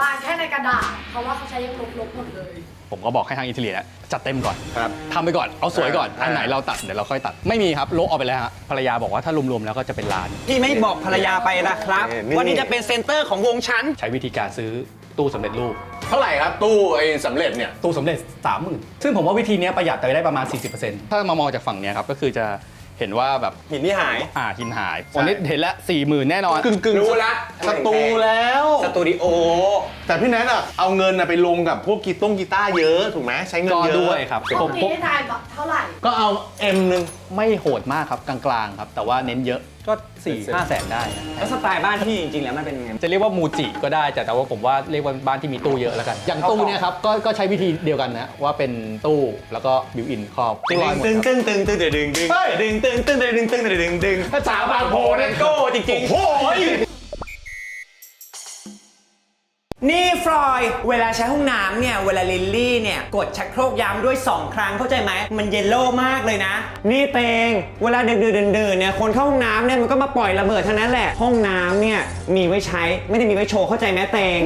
บานแค่ในกระดาษ เพราะว่าเขาใช้ยังลบๆหมดเลย ผมก็บอกให้ทางอินเทอร์เน็ตจัดเต็มก่อนครับทำไปก่อนเอาสวยก่อนอ่า อันไหนเราตัดเดี๋ยวเราค่อยตัด ไม่มีครับโละออกไปแล้วฮะภรรยาบอกว่าถ้ารวมๆแล้วก็จะเป็นล้าน พี่ไม่บอกภรรยาไปนะครับเออนี่ว่านี่จะเป็นเซนเตอร์ของวงชั้น ใช้วิธีการซื้อตู้สำเร็จรูป เท่าไหร่ครับ ตู้ไอ้สำเร็จเนี่ย ตู้สำเร็จ 30,000 ซึ่งผมว่าวิธีเนี้ยประหยัดไปได้ประมาณ 40%ถ้ามามองจากฝั่งเนี้ยครับ ก็คือจะ เห็นว่าแบบหินที่หาย อ่าหินหายวันนี้เห็นแล้ว40,000แน่นอน กึ่งกึ่งรู้ละสตูแล้ว สตูดิโอ แต่พี่แนทอะเอาเงินอะไปลงกับพวกกีต้งกีตาร์เยอะถูกไหมใช้เงินก็เยอะด้วยครับพวผกมนี้ผมให้ทายแบบเท่าไหร่ ก็เอาเอ็มหนึ่งไม่โหดมากครับกลางๆครับ แต่ว่าเน้นเยอะ ก็4 5แสนได้นะแล้วสไตล์บ้านพี่จริงๆ แล้วมันเป็นยังไง จะเรียกว่ามูจิก็ได้แต่แต่ว่าผมว่าเรียกว่าบ้านที่มีตู้เยอะแล้วกัน อย่างตู้เนี่ยครับก็ก็ใช้วิธีเดียวกันนะว่าเป็นตู้แล้วก็บิวอินครอบตึงร้อยหมดตึงครับตึงตึงตึงตึงตึงตึงเฮ้ยตึงตึงตึงตึงตึงตึงตึงตึงตึงภาษาบางโพนั่นโก้จริงๆโอ้ย นี่ฟลอยด์เวลาใช้ห้องน้ำเนี่ย เวลาลิลลี่เนี่ย กดชักโครกย้ำด้วย 2 ครั้งเข้าใจไหม มันเยลโล่มากเลยนะ นี่เตง เวลาดึกดื่นดื่นๆเนี่ย คนเข้าห้องน้ำเนี่ย มันก็มาปล่อยระเบิดเท่านั้นแหละ ห้องน้ำเนี่ย มีไว้ใช้ไม่ได้มีไว้โชว์เข้าใจไหมเตง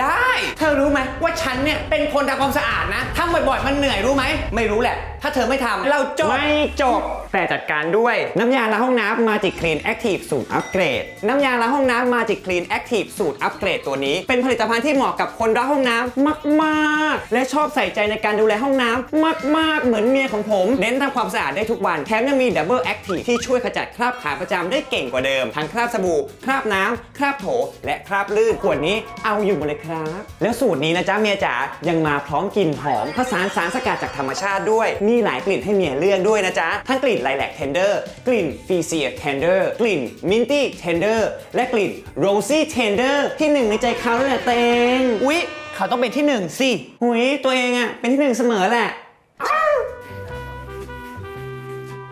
ได้ เธอรู้ไหมว่าฉันเนี่ยเป็นคนทำความสะอาดนะทำบ่อยๆมันเหนื่อยรู้ไหมไม่รู้แหละ ถ้าเธอไม่ทำเราจบ ไม่จบ แต่จัดการด้วยน้ำยาล้างห้องน้ำ Magic Clean Active สูตรอัปเกรด น้ำยาล้างห้องน้ำ Magic Clean Active สูตรอัปเกรดตัวนี้ เป็นผลิตภัณฑ์ที่เหมาะกับคนรักห้องน้ำมาก ๆ และชอบใส่ใจในการดูแลห้องน้ำมาก ๆ เหมือนเมียของผมเน้นทำความสะอาดได้ทุกวันแถมยังมี Double Active ที่ช่วยขจัดคราบขาประจำได้เก่งกว่าเดิมทั้งคราบสบู่คราบน้ำคราบโถ และคราบลื่นขวดนี้เอาอยู่หมดเลยครับแล้วสูตรนี้นะจ๊ะเมียจ๋ายังมาพร้อมกลิ่นหอมผสานสารสกัดจากธรรมชาติด้วยมีหลายกลิ่นให้เมียเลือกด้วยนะจ๊ะ ทั้งกลิ่นไลแลกเทนเดอร์กลิ่นฟีเซียเทนเดอร์กลิ่นมินตี้เทนเดอร์และกลิ่นโรซี่เทนเดอร์ที่หนึ่งในใจเขาเลยแหละเตงอุ๊ยเขาต้องเป็นที่หนึ่งสิหุยตัวเองอะเป็นที่หนึ่งเสมอแหละ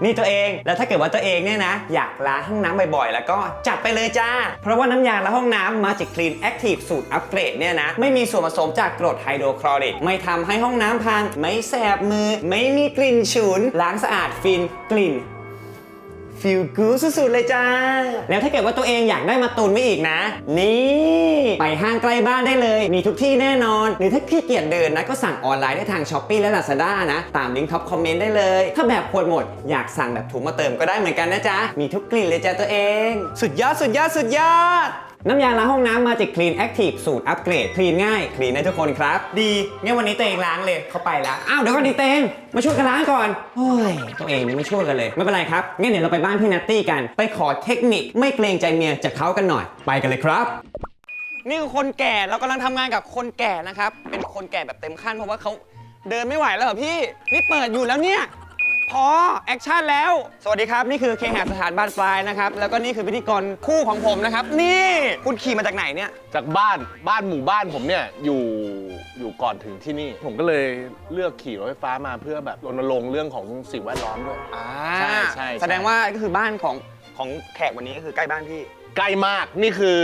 นี่ตัวเอง แล้วถ้าเกิดว่าตัวเองเนี่ยนะ อยากล้างห้องน้ำบ่อยๆ แล้วก็จัดไปเลยจ้า เพราะว่าน้ำยาล้างห้องน้ำ Magic Clean Active สูตรอัปเกรดเนี่ยนะ ไม่มีส่วนผสมจากกรดไฮโดรคลอริก ไม่ทำให้ห้องน้ำพัง ไม่แสบมือ ไม่มีกลิ่นฉุน ล้างสะอาดฟิน กลิ่น ฟิลกูดสุดๆเลยจ้า แล้วถ้าเกิดว่าตัวเองอยากได้มาตุนไว้อีกนะ นี่ ไปห้างใกล้บ้านได้เลย มีทุกที่แน่นอน หรือถ้าขี้เกียจเดินนะ ก็สั่งออนไลน์ได้ทางช้อปปีและ Lazada นะ ตามลิงก์ท็อปคอมเมนต์ได้เลย ถ้าแบบขวดหมด อยากสั่งแบบถุงมาเติมก็ได้เหมือนกันนะจ๊ะมีทุกกลิ่นเลยจ้าตัวเอง สุดยอดสุดยอดสุดยอด น้ำยาล้างห้องน้ำ Magic Clean Active สูตรอัปเกรดคลีนง่ายคลีนได้ทุกคนครับ ดีงั้นวันนี้เตงล้างเลยเข้าไปแล้วอ้าวเดี๋ยวก่อนดิเตงมาช่วยกันล้างก่อนโอ้ยตัวเองนี่ไม่ช่วยกันเลย ไม่เป็นไรครับงั้นเดี๋ยวเราไปบ้านพี่นัตตี้กัน ไปขอเทคนิคไม่เกรงใจเมียจากเขากันหน่อย ไปกันเลยครับ นี่คือคนแก่เรากำลังทำงานกับคนแก่นะครับเป็นคนแก่แบบเต็มขั้นเพราะว่าเขาเดินไม่ไหวแล้วเหรอพี่นี่เปิดอยู่แล้วเนี่ย พอแอคชั่นแล้ว สวัสดีครับ นี่คือเคหะสถานบานปลายนะครับ แล้วก็นี่คือพิธีกรคู่ของผมนะครับ นี่คุณขี่มาจากไหนเนี่ย จากบ้านบ้านหมู่บ้านผมเนี่ยอยู่อยู่ก่อนถึงที่นี่ ผมก็เลยเลือกขี่รถไฟฟ้ามาเพื่อแบบรณรงค์เรื่องของสิ่งแวดล้อมด้วย อ่าใช่ใช่แสดงว่าก็คือบ้านของของแขกวันนี้ก็คือใกล้บ้านพี่ ใกล้มากนี่คือ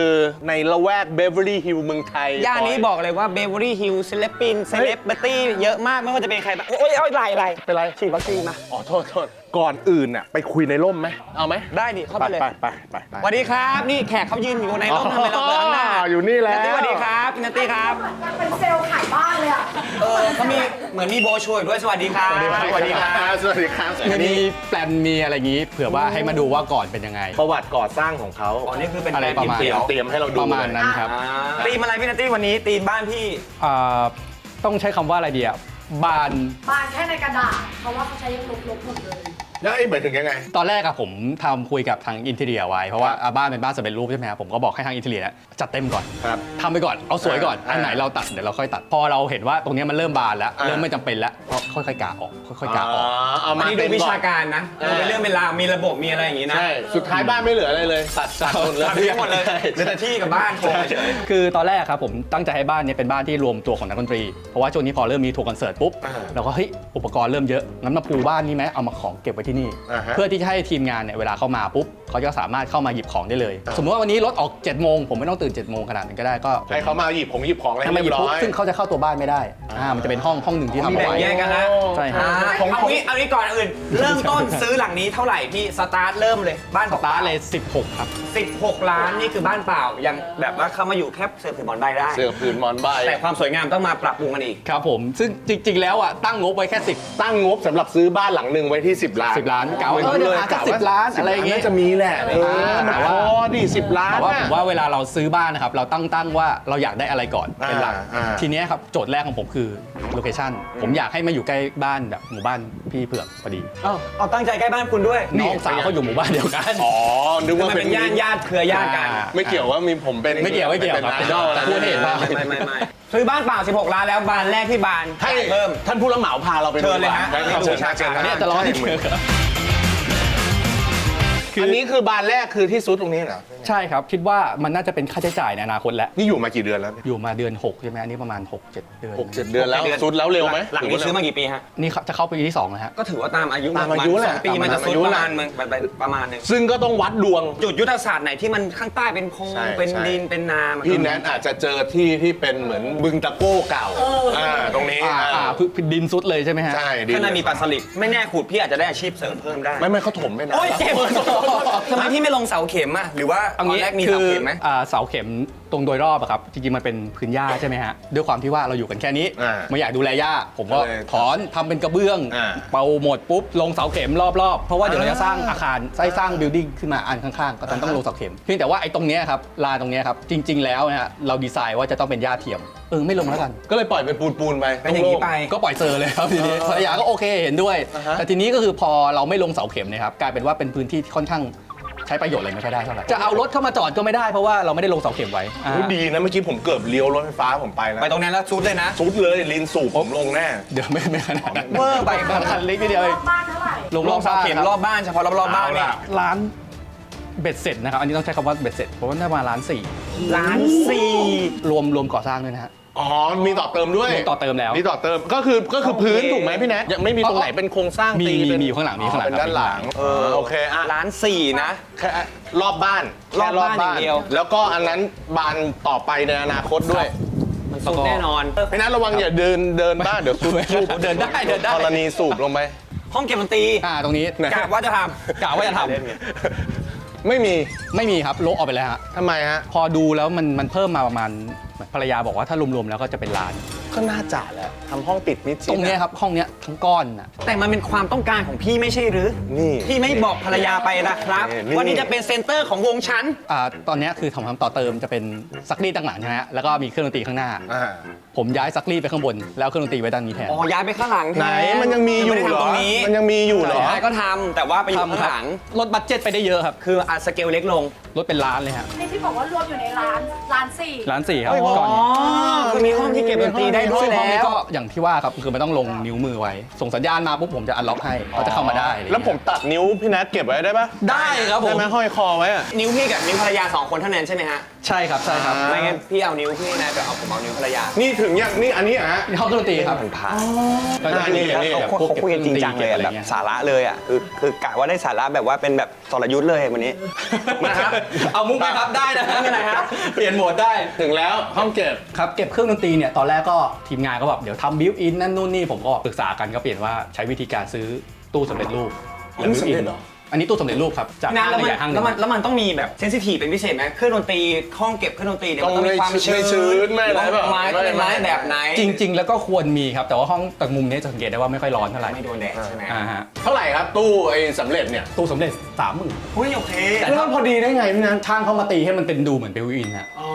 ในละแวกเบเวอรี่ฮิลล์เมืองไทยย่านนี้บอกเลยว่าเบเวอรี่ฮิลล์ศิลปินเซเลบริตี้เยอะมากไม่ว่าจะเป็นใครบ้างโอ้ยโอ้ยไหลไหลเป็นไรฉีดวัคซีนมา อ๋อโทษโทษก่อนอื่นน่ะไปคุยในร่มไหมเอาไหมได้ดิเข้าไปไปเลยไปไปไปไป สวัสดีครับ นี่แขกเขายืนอยู่ในร่มทำไมเราเปิดข้างหน้าอ๋ออยู่นี่แล้วนัตตี้สวัสดีครับพี่นัตตี้ครับเหมือนกับเป็นเซลล์ขายบ้านเลยอะเออเขามีเหมือนมีโบชัวร์อยู่ด้วยสวัสดีครับสวัสดีครับ สวัสดีครับสวัสดีครับมีแปลนมีอะไรอย่างนี้ เผื่อว่าให้มาดูว่าก่อนเป็นยังไง ประวัติก่อสร้างของเขาอ๋อนี่คือเป็นอะไรประมาณ เตรียมเตรียมให้เราดูประมาณเลยนั้นครับตีมอะไรพี่นัตตี้วันนี้ตีมบ้านพี่ อ่าต้องใช้คำว่าอะไรดีอะบาน บานแค่ในกระดาษเพราะว่าเขาใช้ยังลบๆหมดเลย แล้วไอ้หมายถึงยังไง ตอนแรกอะผมทำคุยกับทางอินเทอร์เนียไว้ เพราะว่าอะบ้านเป็นบ้านสำเร็จรูปใช่ไหมครับผมก็บอกให้ทางอินเทอร์เนียจัดเต็มก่อนครับทำไปก่อนเอาสวยก่อน อ่าอันไหนเราตัดเดี๋ยวเราค่อยตัด พอเราเห็นว่าตรงเนี้ยมันเริ่มบานแล้ว อ่า เริ่มไม่จำเป็นแล้วก็ค่อยๆกาออก ค่อยๆกาออก เอาอัมานนี้ดูวิชาการนะเออดูเป็นเรื่องเป็นราวมีระบบมีอะไรอย่างนี้นะใช่สุดท้ายบ้านไม่เหลืออะไรเลยตัดตัดหมดเลย ตัดทิ้งหมดเลยเหลือแต่ที่กับบ้านโคเฉย คือตอนแรกครับผมตั้งใจให้บ้านเนี้เป็นบ้านที่รวมตัวของนักดนตรี เพราะว่าช่วงนี้พอเริ่มมีทัวร์คอนเสิร์ตปุ๊บอ่า เราก็เฮ้ยอุปกรณ์เริ่มเยอะงั้นมาปูบ้านนี่ไหมเอามาของเก็บไว้ที่นี่ อ่าฮะ เพื่อที่จะให้ทีมงานเนี่ยเวลาเข้ามาปุ๊บ เขาจะสามารถเข้ามาหยิบของได้เลย สมมติว่าวันนี้รถออก7จ็ดโมงผมไม่ต้องตื่น7จ็ดโมงขนาดนั้นก็ได้ก็ให้เขามาหยิบของหยิบของอะไรให้มาหเรียิยบบปุ๊ร้บอยซึ่งเขาจะเข้าตัวบ้านไม่ได้อ่ามันจะเป็นห้องห้องหนึ่งที่ทำมีเอาแบ่งไว้แยกกันนะ ใช่ครับอ่าของเอาของงี้เอางี้ก่อนอื่น เริ่มต้นซื้อหลังนี้เท่าไหร่พี่สตาร์ทเริ่มเลย บ้านสตาร์ทเลย 16 ครับ 16 ล้านนี่คือบ้านเปล่ายังแบบว่าเข้ามาอยู่แค่เสือผืนหมอนใบได้ เสื้อผืนหมอนใบแต่ความสวยงามต้องมาปรับปรุงกันอีก ครับผม ซึ่งจริง ๆ แล้วอะตั้งงบไว้แค่ 10 ตั้งงบสำหรับซื้อบ้านหลังหนึ่งไว้ที่ 10 ล้าน10 ล้านกะว่าเออเดี๋ยวหาสัก10ล้านอะไรอย่างเงี้ย น่าจะมีแหละเออแต่แต่ว่าว่าดิสิบล้านแต่ว่าผน่ะมว่าเวลาเราซื้อบ้านนะครับ เราตั้งตั้งว่าเราอยากได้อะไรก่อนเป็นหลัก อ่าอ่า ทีเนี้ยครับโจทย์แรกของผมคือโลเคชันผมอยากให้มาอยู่ใกล้บ้านแบบหมู่บ้านพี่เผือกพอดีเอ้าเอาตั้งใจใกล้บ้านคุณด้วยน้องสาวเขาอยู่หมู่บ้านเดียวกัน อ๋อนึกคือว่ามันเป็นญาติญาติเครือญาติกัน อ่า ไม่เกี่ยวว่ามีผมเป็นไม่เกี่ยวไม่เกี่ยวเป็นครับไอดอลแต่นะพูดให้เห็นภาพ ไม่ไม่ไม่ไม่ซื้อบ้านเปล่า 16 ล้านแล้วบานแรกที่บานให้เพิ่ม ท่านผู้รับเหมาพาเราไปเชิญเลยฮะ ได้ครับให้ดูเชิญครับฉากเชิญครับเนี่ยจะร้อนที่ใช่เผื อันนี้คือบานแรกคือที่ซุดตรงนี้เหรอ ใช่ครับ คิดว่ามันน่าจะเป็นค่าใช้จ่ายในอนาคตแล้วนี่อยู่มากี่เดือนแล้วเนี่ยอยู่มาเดือน 6 ใช่ไหมอันนี้ประมาณ 6 7 เดือน หกเจ็ดเดือนแล้วหกเจ็ดเดือนซุดแล้วเร็วไหมหลังนี้ซื้อมากี่ปีฮะ นี่ครับจะเข้าปีที่2แล้วฮะ ก็ถือว่าตามอายุตามอายุประณแหละสองปีมันจะตามสุดอายุประแหละมาณมึงประมาณหนึงซึ่งก็ต้องวัดดวง จุดยุทธศาสตร์ไหนที่มันข้างใต้เป็นโคลงใช่เป็นใช่ ดินเป็นนามันพี่แนทอาจจะเจอที่ที่เป็นเหมือนบึงตะโก้เก่าอ่าตรงนี้อ่าอ่าอ่าพื้นดินซุดเลยใช่ไหมฮะ ใช่ดีข้างในมีปลาสลิดไม่แน่ขูดพี่อาจจะได้อาชีพเสริมเพิ่มได้ไม่ไม่เขาถมไม่นานโอ้ยเจ็บทำไมพี่ไม่ลงเสาเข็มอะหรือว่าตเอาอนงี้แรกมีคืเสาอเข็มไหม อ่าเสาเข็มตรงโดยรอบอะครับจริงๆมันเป็นพื้นหญ้าใช่ไหมฮะด้วยความที่ว่าเราอยู่กันแค่นี้อ่าไม่อยากดูแลหญ้าผมก็ก็เลยถอนทำเป็นกระเบื้อง อ่าเป่าหมดปุ๊บลงเสาเข็มรอบๆเพราะว่าเดี๋ยวเราจะสร้างอาคารใช้สร้างบิลดิ้งขึ้นมาอันข้างๆ ก็ต้องต้องลงเสาเข็มเพียงแต่ว่าไอ้ตรงเนี้ยครับลานตรงเนี้ยครับจริง ๆ แล้วนะฮะเราดีไซน์ว่าจะต้องเป็นหญ้าเทียมเออไม่ลงแล้วกัน ก็เลยปล่อยเป็นปูนปูนๆไปเป็นอย่างนี้ไป ก็ปล่อยเซอร์เลยครับทีนี้ภรรยาก็โอเคเห็นด้วย อ่าฮะแต่ทีนี้ก็คือพอเราไม่ลงเสาเข็มเนยครับกลายเป็นว่าเป็นพื้นที่ที่ค่อนข้างใช้ประโยชน์อะไรไม่ค่อยได้เท่าไหร่จะเอารถเข้ามาจอดก็ไม่ได้เพราะว่าเราไม่ได้ลงเสาเข็มไว้อ่าโอ้ยดีนะเมื่อกี้ผมเกือบเลี้ยวรถไฟฟ้าผมไปแล้วไปตรงนั้นแล้วซุดเลยนะ ซุดเลยลินสูบผมลงแน่ เดี๋ยวไม่ไม่ขนาดนั้นเวอร์ไป คันเล็กนิดเดียวเองบ้านเท่าไหร่ ลงลรองบเสาบ้านเข็มคบรอบบ้านเฉพาะรอบๆบ้านเนี่ยร้านเบ็ดเสร็จนะครับ อันนี้ต้องใช้คำว่าเบ็ดเสร็จเพราะว่าน่าประมาณล้านสี่ล้านสี่รวมรวมก่อสร้างด้วยนะฮะ อ๋อ มีต่อเติมด้วย มีต่อเติมแล้ว มีต่อเติม ก็คือ ก็คือพื้นโอเคถูกไหมพี่แนทยังไม่มีตรงไหนเป็นโครงสร้างมีตีมีเป็นมีอยู่ข้างหลังมีข้างหลังเป็นครับด้านหลัง เออ โอเคอะล้านสี่นะ แค่รอบบ้านรอบบ้านอย่างเดียว แล้วก็อันนั้นบานต่อไปในอนาคตด้วย มันซุดแน่นอน พี่นัทระวังอย่าเดิน เดินบ้านเดี๋ยวสูบไม่สูบเดินได้เดินได้ธรณีสูบลงไป ห้องเก็บดนตรีอ่าตรงนี้ไหนกะว่าจะทกะว่าจะทไม่มีำไม่มีครับโละออกไปแล้วฮะทำไมฮะ พอดูแล้วมันมันเพิ่มมาประมาณ ภรรยาบอกว่าถ้ารวมๆแล้วก็จะเป็นล้าน ก็น่าจ่าแหละทำห้องปิดมิดชิดตรงเนี้ยครับห้องเนี้ยทั้งก้อนนะำแต่มันเป็นความต้องการของพี่ไม่ใช่หรือ นี่ พี่ไม่บอกภรรยาไปนะครับนี่ วันนี้จะเป็นเซนเตอร์ของวงฉัน อ่าตอนเนี้ยคือทำทำต่อเติมจะเป็นซักรีดต่างหลังใช่ไหมฮะแล้วก็มีเครื่องดนตรีข้างหน้า อ่าผมย้ายซักรีดไปข้างบน แล้วเครื่องดนตรีไว้ด้านนี้แทน อ๋อย้ายไปข้างหลังแทไหนมันยังมีอยู่ไม่ได้เหรอทำตรงนี้มันยังมีอยู่เหรอใช่ก็ทำแต่ว่าไปอยู่ข้างหลัง ลดบัตเจ็ตไปได้เยอะครับ คืออัดสเกลเล็กลง ลดเป็นล้านเลยฮะนี่ที่บอกว่ารวมอยู่ในร้านร้านสี่ล้านสี่ครับเฮ้ยก่อนอ๋อคือมีห้องที่เก็บดนตรีได้ด้วยซึ่งห้องแล้นี้ว ก็อย่างที่ว่าครับคือมันต้องลงนิ้วมือไว้ ส่งสัญญาณมาปุ๊บผมจะอันล็อกให้เขาจะเข้ามาได้อะไรอย่างแล้วเงี้ย ผมตัดนิ้วพี่แนทเก็บไว้ได้ปะได้ครับผม ได้ไหมห้อยคอไว้อะ นิ้วพี่กับนิ้วภรรยาสองคนเท่านั้นใช่ไหมฮะ ใช่ครับ ใช่ครับอ่าไม่งั้นพี่เอานิ้วพี่นะแต่เอาผมเอานิ้วภรรยา นี่ถึงยังนี่อันนี้เหรอฮะนี่ห้องเครื่องดนตรีครับ มันพาก็จะมีอ่านี่แบบเขาพวกเขาคุยกันจริงจังเลยอะอะไรแบบเงี้ยสาระเลยอะคือคือกะว่าได้สาระแบบว่าเป็นแบบสรยุทธ์เลยวันนี้ นะครับเอามุกไหมครับได้นะไม่เป็นไรครับเปลี่ยนโหมดได้ ถึงแล้วห้องเก็บ ครับเก็บเครื่องดนตรีเนี่ยตอนแรกก็ทีมงานก็แบบเดี๋ยวทำบิวอินนั่นนู่นนี่ผมก็ปรึกษากันก็เปลี่ยนว่าใช้วิธีการซื้อตู้สำเร็จรูปอ๋อนี่สำเร็จเหรอ อันนี้ตู้สำเร็จรูปครับจากนะห้างแล้วมันใหญ่ห้างหแล้วมันนึ่งแล้วมันต้องมีแบบเซนซิทีฟเป็นพิเศษไหมเครื่องดนตรีห้องเก็บเครื่องดนตรีเนี่ยมันต้องมีความต้องไม่ชื้นไม่ชื้นไม่อะไรแบบไม้ต้องเป็นไม้ไม่ แบบไหนจริง ๆ แล้วก็ควรมีครับ แต่ว่าห้องแต่มุมนี้จะสังเกตได้ว่าไม่ค่อยร้อนเท่าไหร่ไม่โดนแดดใช่ไหมอ่าฮะเท่าไหร่ครับตู้ไอ้สำเร็จเนี่ยตู้สำเร็จสามหมื่นเฮ้ยโอเคแต่แล้วมันพอดีได้ไงพี่นัทช่างเขามาตีให้มันเป็นดูเหมือนบิวอินฮะอ๋อ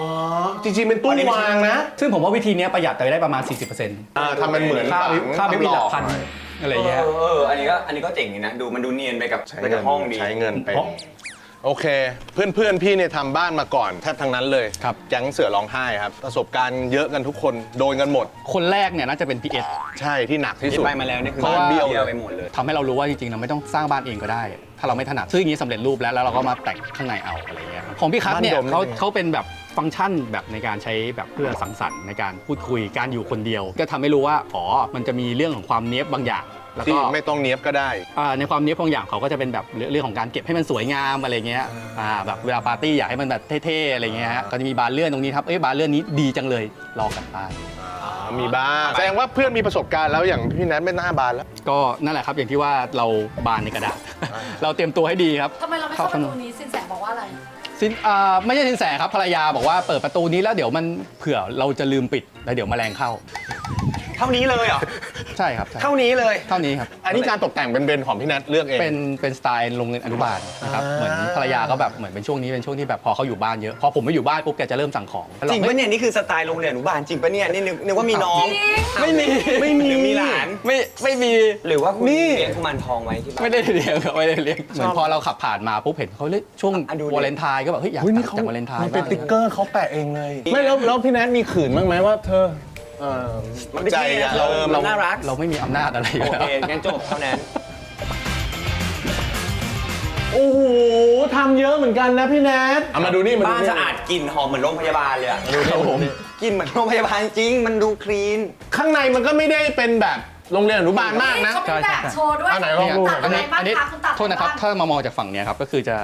จริงๆเป็นตู้วางนะซึ่งผมว่าวิธีเนี้ยประหยัดไปได้ประมาณ 40%ค่อ่าทำมันเหมือนาบิวค่าบิวอินหลักพันทำหล อกอะไรเอเงี้ยอเอออันนี้ก็อันนี้ก็เจ๋งดีนะ ดูมันดูเนียนไปกับใช้ไปเงิกับนห้องดี ใช้เงินไปเพราะโอเค เพื่อนเพื่อนๆพี่เนี่ยทำบ้านมาก่อน แทบทั้งนั้นเลยครับ แก๊งเสือร้องไห้ครับ ประสบการณ์เยอะกันทุกคนโดนกันหมด คนแรกเนี่ยน่าจะเป็นพีเอส ใช่ที่หนักที่ที่สุด ไปมาแล้วนี่คือเพราะว่าเบี้ยวไปหมดเลย ทำให้เรารู้ว่าจริงๆเราไม่ต้องสร้างบ้านเองก็ได้ ถ้าเราไม่ถนัดซื้ออย่างนี้สำเร็จรูปแล้วแล้วเราก็มาแต่งข้างในเอาอะไรเงี้ยครับของพี่คัทเนี่ยบ้านดมเขานี่ไงเขาเป็นแบบ ฟังก์ชันแบบในการใช้แบบเพื่อสังสรรค์ในการพูดคุยการอยู่คนเดียว ก็ทำให้รู้ว่าอ๋อมันจะมีเรื่องของความเนี้ยบบางอย่าง แล้วที่ก็ไม่ต้องเนี้ยบก็ได้ อ่าในความเนี้ยบบางอย่างเขาก็จะเป็นแบบเรื่องของการเก็บให้มันสวยงามอะไรเงี้ยอ่าแบบเวลาปาร์ตี้อยากให้มันแบบเท่ๆอะไรเงี้ยฮะก็จะมีบานเลื่อนตรงนี้ครับเอ้ยบานเลื่อนนี้ดีจังเลยลองกันบ้างมีบ้างแสดงว่าเพื่อนมีประสบการณ์แล้วอย่างพี่นัทไม่น่าบานแล้ว ก็นั่นแหละครับอย่างที่ว่าเราบานในกระดาษ เราเตรียมตัวให้ดีครับทำไมเราไม่เข้าประตูนี้สินแสบอกว่าอะไร สินอ่าไม่ใช่สินแสครับภรรยาบอกว่าเปิดประตูนี้แล้วเดี๋ยวมันเผื่อเราจะลืมปิดแล้วเดี๋ยวแมลงเข้า เท่านี้เลยเหรอ ใช่ครับใช่เท่านี้เลย เท่านี้ครับ อันนี้การตกแต่งเป็นเบนของพี่นัทเลือกเอง เป็นเป็นสไตล์โรงเรียนอนุบาลนะครับ อ่า เหมือนภรรยาก็แบบเหมือนเป็นช่วงนี้เป็นช่วงที่แบบพอเขาอยู่บ้านเยอะ พอผมไม่อยู่บ้านปุ๊บแกจะเริ่มสั่งของจริงปะเนี่ยนี่คือสไตล์โรงเรียนอนุบาลจริงปะเนี่ยนี่นึกนึกว่ามีน้อง ไม่มีไม่มีหรือมีหลาน ไม่ไม่มีหรือว่าคุณนี่ เลี้ยงกุมารทองไว้ที่บ้านไม่ได้เลี้ยงครับไม่ได้เลี้ยง เหมือนพอเราขับผ่านมาปุ๊บเห็นเขาเล่นช่วงอะดูดิ วาเลนไทน์ก็แบบเฮ้ยอยากเฮ้ยตันี่ดเขาจากวาเลนไทน์มันเป็นบ้าง ติ๊กเกอร์เขาแปะเองเลย ไม่แล้วแล้วพี่นัทมีขืนบ้างไหมว่าเธอ เออมันเป็นใจที่อะเราเออเรามันน่ารัก เราไม่มีอำนาจอะไรอยู่โอแล้ว เคงั้นจบเท่านั้น โอ้โหทำเยอะเหมือนกันนะพี่นัทเอามาดูนี่มาดูบ้านนี่สะอาดกลิ่นหอมเหมือนโรงพยาบาลเลยอะดูนี่ผม กลิ่นเหมือนโรงพยาบาลจริง มันดูคลีน ข้างในมันก็ไม่ได้เป็นแบบโรงเรียนอนุบาลมากนะ เขามีแบบโชว์ด้วยเอาไหนลองดูหน่อยตัดอะไรบ้างอันนี้คะคุณตัดโทษนะครับบ้างถ้ามามองจากฝั่งเนี้ยครับ ก็คือจะ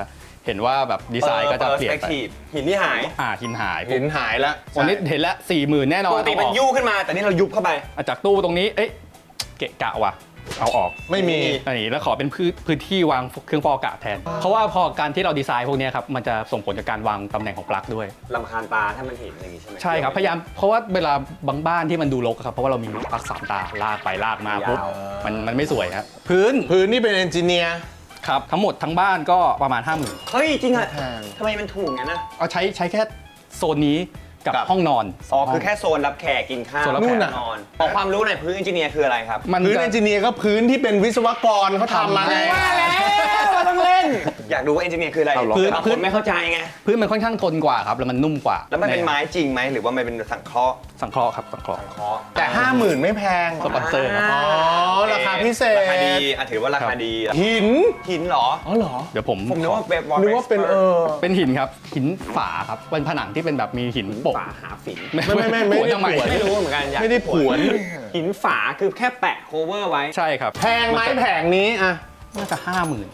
เห็นว่าแบบดีไซน์ก็จะเปลี่ยนไป perspective หินที่หาย อ่าหินหายเห็นหายแล้ววันนี้เห็นแล้วสี่หมื่นแน่นอปนกติมันเอาออกยู่ขึ้นมา แต่นี่เรายุบเข้าไปอะจากตู้ตรงนี้เอ๊ะเกะกะว่ะ เอาออกไม่มี อันนี้แล้วขอเป็นพื้นพื้นที่วางเครื่องฟอกอากาศแทน เพราะว่าพอการที่เราดีไซน์พวกเนี้ยครับมันจะส่งผลกับการวางตำแหน่งของปลั๊กด้วย ลำคาญตาถ้ามันเห็นอย่างนี้ใช่ไหม ใช่ครับ พยายามเพราะว่าเวลาบางบ้านที่มันดูรกอะครับเพราะว่าเรามีปลั๊กสามตาลากไปลากมาปุ๊บยาว มันมันไม่สวยครับพื้นพื้นนี่เป็นเอนจิเนียร์ ครับ ทั้งหมดทั้งบ้านก็ประมาณ 5 0,000 เฮ้ย จริงอะแพง ทำไมมันถูกงั้นนะเอาใช้ใช้แค่โซนนี้กับกับ ห้องนอน อ๋อสงห้งคือแค่โซนรับแขกกินข้าวโซนรับแขก นู่นน่ะ นอนขอความรู้หน่อยพื้นเอนจิเนียร์คืออะไรครับ มันพื้นจะ เอนจิเนียร์ก็พื้นที่เป็นวิศวกรเขาทำมาไงว่าแล้วเราต้องเล่น อยากรู้ว่าเอนจิเนียร์คืออะไรเอาเหรอพื้นบางพื้คน นไม่เข้าใจไง พื้นมันค่อนข้างทนกว่าครับ แล้วมันนุ่มกว่าแล้วมันเป็นไม้จริงไหมหรือว่ามันเป็นสังเคราะห์สังเคราะห์ครับสังเคราะห์สังเคราะห์แต่ห้าหมื่นไม่แพง สปอนเซอร์ครับ อ๋อราคา พิเศษ ราคาดีอะถือว่าราคาดีหิน หินเหรอ อ๋อเหรอ เดี๋ยวผมผมนึกว่าแบบนึกว่าเป็นเออ เป็นหินครับ หินฝาครับเป็นผนังที่เป็นแบบมีหินโปะฝาหาฝินไม่ไม่ไม่ไม่โปะทำไมได้ผวนไม่รู้เหมือนกันอยากไม่ได้ผวนหินฝาคือแค่แปะโคเวอร์ไว้ ใช่ครับ แพงไหมแผงนี้อะน่าจะห้าหมื่น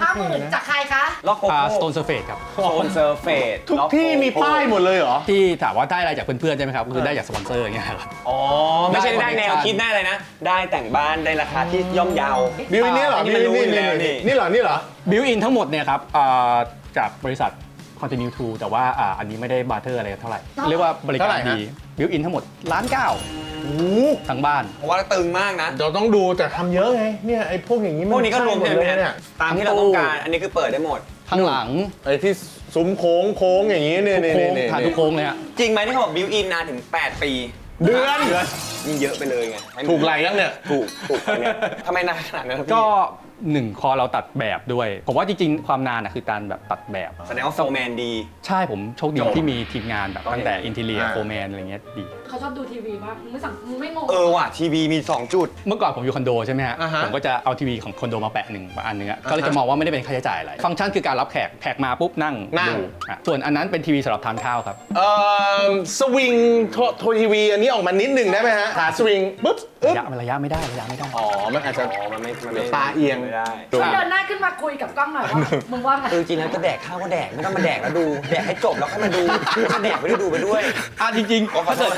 ห้าหมื่นจากใครคะ ล็อกโคอ่าโค่สโตนเซอร์เฟสครับ โซนเซอร์เฟสทุกที่มีป้ายหมดเลยเหรอ ที่ถามว่าได้อะไรจากเพื่อนๆใช่ไหมครับคือได้จากสปอนเซอร์อย่างเงี้ยครับ อ๋อ ไม่ใช่ได้ได้แนว connection คิดได้เลยนะ ได้แต่งบ้านได้ราคาที่ย่อมเยาบิวนี่เหรออันนี้บิมันวรู้นี่อยู่นี่แล้วนี่นี่ นี่เหรอนี่เหรอ บิวอินทั้งหมดเนี่ยครับอ่าจากบริษัท Continue to แต่ว่าอ่าอันนี้ไม่ได้บาร์เทอร์อะไรเท่าไหร่ เรียกว่าบริกาเท่ารไหร่ฮะดีบิวอินทั้งหมดล้านเก้าโอ้โหทั้งบ้าน เพราะว่าตึงมากนะ เราต้องดูแต่ทำเยอะไงเนี่ยไอ้พวกอย่างนี้มันพวกนี้ก็รวมใช่หใช่มไหดมเลยเนี่ยตามที่เราต้องการ อันนี้คือเปิดได้หมด ข้างหลังไอ้ที่ซุ้มโค้งโค้งอย่างนี้เนี่ยทุกเนี่ยโค้งเนี่ยทานทุกโค้งเลยฮะจริงไหมที่เขาบอกบิวอินนานถึง 8 ปีเดือนนี่เยอะไปเลยไงให้มันถูกไหลยังเนี่ย ถูกถูกไปเนี่ยทำไมนานขนาดนั้นครับพี่ก็ หนึ่งคอเราตัดแบบด้วย ผมว่าจริงๆ ความนานนะคือการแบบตัดแบบ แสดงว่าโฟร์แมนดี ใช่ผมโชคดีจบที่มีทีมงานแบบตั้งแต่ต้องอย่างนี้อินเทเลียอ่า โฟแมนอะไรเงี้ยดี เขาชอบดูทีวีมากมึงไม่สั่งมึงไม่งงเออว่ะทีวีมี 2 จุด เมื่อก่อนผมอยู่คอนโดใช่ไหมฮะ อ่าฮะผมก็จะเอาทีวีของคอนโดมาแปะหนึ่งอันหนึงอะอ่าฮะก็เลยจะมองว่าไม่ได้เป็นค่าใช้จ่ายอะไร ฟังก์ชันคือการรับแขก แขกมาปุ๊บนั่งนั่ง ดูอะส่วนอันนั้นเป็นทีวีสำหรับทานข้าวครับ เอ่อสวิงโทโทรทีวีอันนี้ออกมานิดหนึ่งได้ไหมฮะขาสวิงปุ๊บอึ๊ระบยะมันระยะไม่ได้ระยะไม่ได้ อ๋อ มันอาจจะอ๋อมันไม่มันไม่ ตาเอียงไม่ได้ ช่วยเดินหน้าขึ้นมาคุยกับกล้องหน่อยว่ามึงว่าไงเออจริงแล้วจะแดกข้าวก็แดกไม่ต้องมาแดกแล้วดู แดกให้จบแล้วค่อยมาดูถ้าแดกไม่ได้ดูไปด้วย อะจริงๆถ้าเกิด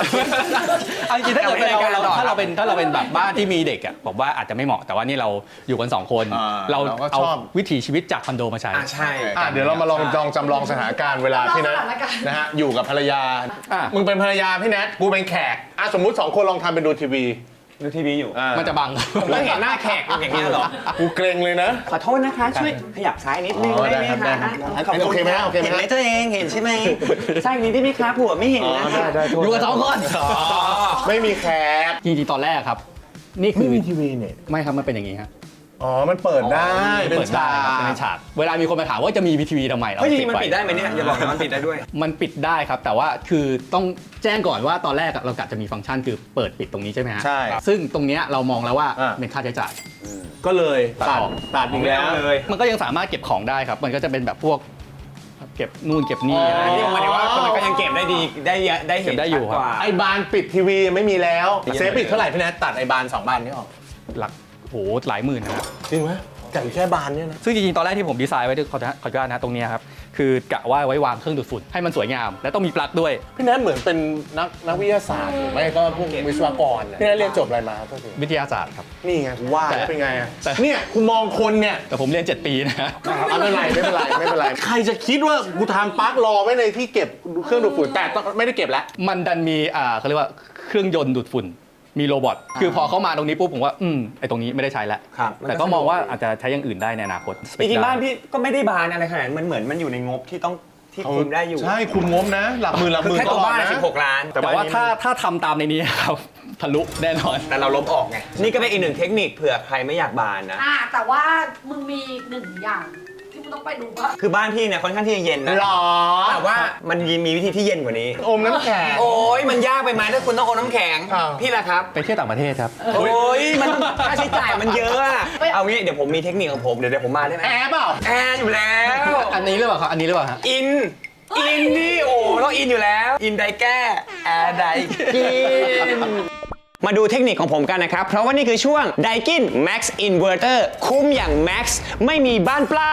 อะจริงๆถ้าเกิดเป็นเราเราถ้าเราเป็นถ้าเราเป็นแบบบ้านที่มีเด็กอะผมว่าอาจจะไม่เหมาะแต่ว่านี่เราอยู่กันสองคน อ่าเราเราก็เอาชอบ วิถีชีวิตจากคอนโดมาใช้ อะใช่ อะเดี๋ยวเรามาลองลองจำลองสถานการณ์เวลาพี่นัทลองสถานการณ์ นะฮะอยู่กับภรรยา อะ มึงเป็นภรรยาพี่แนทกูเป็นแขกอะสมมุติสองคนลองทำเป็นดูทีวี ดูทีวีอยู่อะมันจะบังต้องเห็นหน้าแขกอย่างเงี้ยเหรอ กูเกรงเลยนะ ขอโทษนะคะ ช่วยขยับซ้ายนิดนึงอ๋อได้ไหมได้ครับได้คะครับขอบโอเคไหมฮะโอเคไหมเห็นฮะไหมตัวเองเห็นใช่ไหมซ้ายนิดได้ไหมครับผัวไม่เห็นนะได้ได้โทษอยู่กันสองคนไม่มีแขกจริงๆตอนแรกครับ นี่คือไม่มีทีวีเนี่ย ไม่ครับมันเป็นอย่างนี้ฮะ อ๋อ มันเปิดได้ เป็นเปิดได้ฉาครับเป็นกฉาก เวลามีคนมาถามว่าจะมีทีวีทำไมเราเฮ้ยจริปิงดมันไว้ปิดได้ไหมเนี่ยอย่าบอกนะมันปิดได้ด้วย มันปิดได้ครับ แต่ว่าคือต้องแจ้งก่อนว่าตอนแรกอะเรากะจะมีฟังก์ชันคือเปิดปิดตรงนี้ใช่ไหมฮะใช่ซึ่งตรงเนี้ยเรามองแล้วว่าอ่าเป็นค่าใช้จ่าย ก็เลยตัดออกตัดอีกแล้วเลย มันก็ยังสามารถเก็บของได้ครับ มันก็จะเป็นแบบพวกเก็บนู่นเก็บนี่อะไรอันนี้เงี้ย หมายถึงว่ามันก็ยังเก็บได้ดีได้เยอะได้เห็นเก็บได้อยู่ชักว่า ไอ้บานปิดทีวีไม่มีแล้ว เซฟปิดเท่าไหร่พี่แนทตัดไอ้บานสองบานนี้ออก หลัก โหหลายหมื่นนะครับ จริงไหมแต่แค่บานเนี่ยนะ ซึ่งจริงๆ ตอนแรกที่ผมดีไซน์ไว้ด้วยขออนุญาตขออนุญาตนะตรงเนี้ยครับ คือกะว่าไว้วางเครื่องดูดฝุ่นให้มันสวยงาม และต้องมีปลั๊กด้วย พี่แนทเหมือนเป็นนักนักวิทยาศาสตร์หรือไม่ก็พวกวิศวกรน่ะพี่แนทเรียนจบอะไรมาครับพี่วิทยาศาสตร์ครับ นี่ไงว่าแต่แล้วเป็นไงอะแต่ เนี่ยคุณมองคนเนี่ยแต่ผมเรียน 7 ปีนะ เอาไม่เป็นไรไม่เป็นไรไม่เป็นไร ใครจะคิดว่ากูทำปลั๊กรอไว้ในที่เก็บเครื่องดูดฝุ่นแต่ต้องไม่ได้เก็บแล้ว มันดันมีอ่าเขาเรียกว่าเครื่องยนต์ดูดฝุ่น มีโรบอทคือพอเข้ามาตรงนี้ปุ๊บผมว่าอืมไอตรงนี้ไม่ได้ใช้แล้วครับแต่ก็มองว่าอาจจะใช้อย่างอื่นได้ในอนาคตจริงๆบ้านพี่ก็ไม่ได้บานอะไรขนาดนั้นมันเหมือนมันอยู่ในงบที่ต้องที่คุมได้อยู่ ใช่คุมงบนะ หลักหมื่นหลักหคือมื่นแค่ตัวบ้านตลอดะสิบหกล้านแต่แต่ว่าถ้าถ้าทำตามในนี้ครับทะลุแน่นอน แต่เราลบออกไง นี่ก็เป็นอีกหนึ่งเทคนิคเผื่อใครไม่อยากบานนะ อ่าแต่ว่ามึงมีหนึ่งอย่างที่มึง ต้องไปดูว่าคือบ้านพี่เนี่ยค่อนข้างที่จะเย็นนะหรอ แต่ว่ามันมีวิธีที่เย็นกว่านี้ อมน้ำแข็ง โอ้ยมันยากไปไหมถ้าคุณต้องโอนน้ำแข็ง อ้าว พี่ล่ะครับ ไปเที่ยวต่างประเทศครับ โอ้ยมันค่าใช้จ่ายมันเยอะอะเอางี้เดี๋ยวผมมีเทคนิคของผมเดี๋ยวเดี๋ยวผมมาได้ไหมแอร์เปล่าแอร์อยู่แล้ว อันนี้หรือเปล่าครับอันนี้หรือเปล่าฮะอิน อินนี่โอ้ต้องอินอยู่แล้ว อินไดแก้แอร์ไดกิน มาดูเทคนิคของผมกันนะครับ เพราะว่านี่คือช่วง d a i k i n Max Inverter คุ้มอย่าง Max ไม่มีบ้านปลา